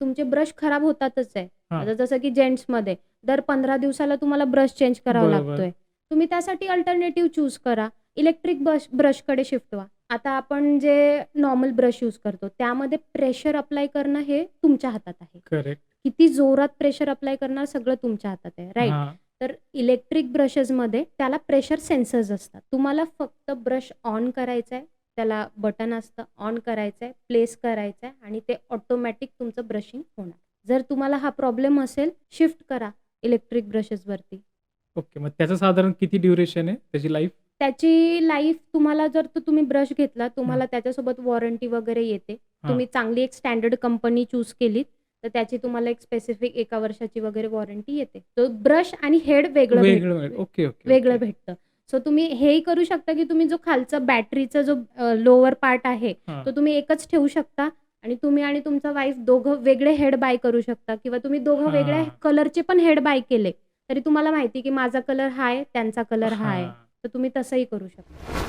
तुमचे ब्रश खराब होतातच आहे. आता जसं की जेंट्समध्ये दर 15 दिवसाला तुम्हाला ब्रश चेंज करावा. लागतोय. तुम्ही त्यासाठी अल्टरनेटिव्ह चूज करा. इलेक्ट्रिक ब्रश ब्रशकडे शिफ्ट व्हा. आता आपण जे नॉर्मल ब्रश यूज करतो त्यामध्ये प्रेशर अप्लाय करणं हे तुमच्या हातात आहे. करेक्ट. किती जोरात प्रेशर अप्लाय करणार सगळं तुमच्या हातात आहे. राइट? हां. तर इलेक्ट्रिक ब्रशेसमध्ये त्याला प्रेशर सेन्सर्स असतात. तुम्हाला फक्त ब्रश ऑन करायचा आहे. त्याला बटन असतं. ऑन करायचं आहे, प्लेस करायचं आहे आणि ते ऑटोमॅटिक तुमचं ब्रशिंग होणार. जर तुम्हाला हा प्रॉब्लेम असेल, शिफ्ट करा इलेक्ट्रिक ब्रशेसवरती. ओके. मग त्याचं साधारण किती ड्युरेशन आहे त्याची लाईफ? त्याची लाईफ तुम्हाला जर तो तुम्ही ब्रश घेतला, तुम्हाला. त्याच्यासोबत वॉरंटी वगैरे येते. तुम्ही चांगली एक स्टँडर्ड कंपनी चूज केलीत, तर त्याची तुम्हाला एक स्पेसिफिक 1 वर्षाची वगैरे वॉरंटी येते. तो ब्रश आणि हेड वेगळं. ओके, वेगळं. भेटतं. सो तुम्ही हेही करू शकता, की तुम्ही जो खालचा बॅटरीचा जो लोअर पार्ट आहे, हां. तो तुम्ही एकच ठेवू शकता आणि तुम्ही आणि तुमचा वाईफ दोघं वेगळे हेड बाय करू शकता किंवा तुम्ही दोघं वेगळ्या हां. कलरचे पण हेड बाय केले, तरी तुम्हाला माहिती की माझा कलर हा आहे, त्यांचा कलर हा आहे. हां. तर तुम्ही तसंही करू शकता.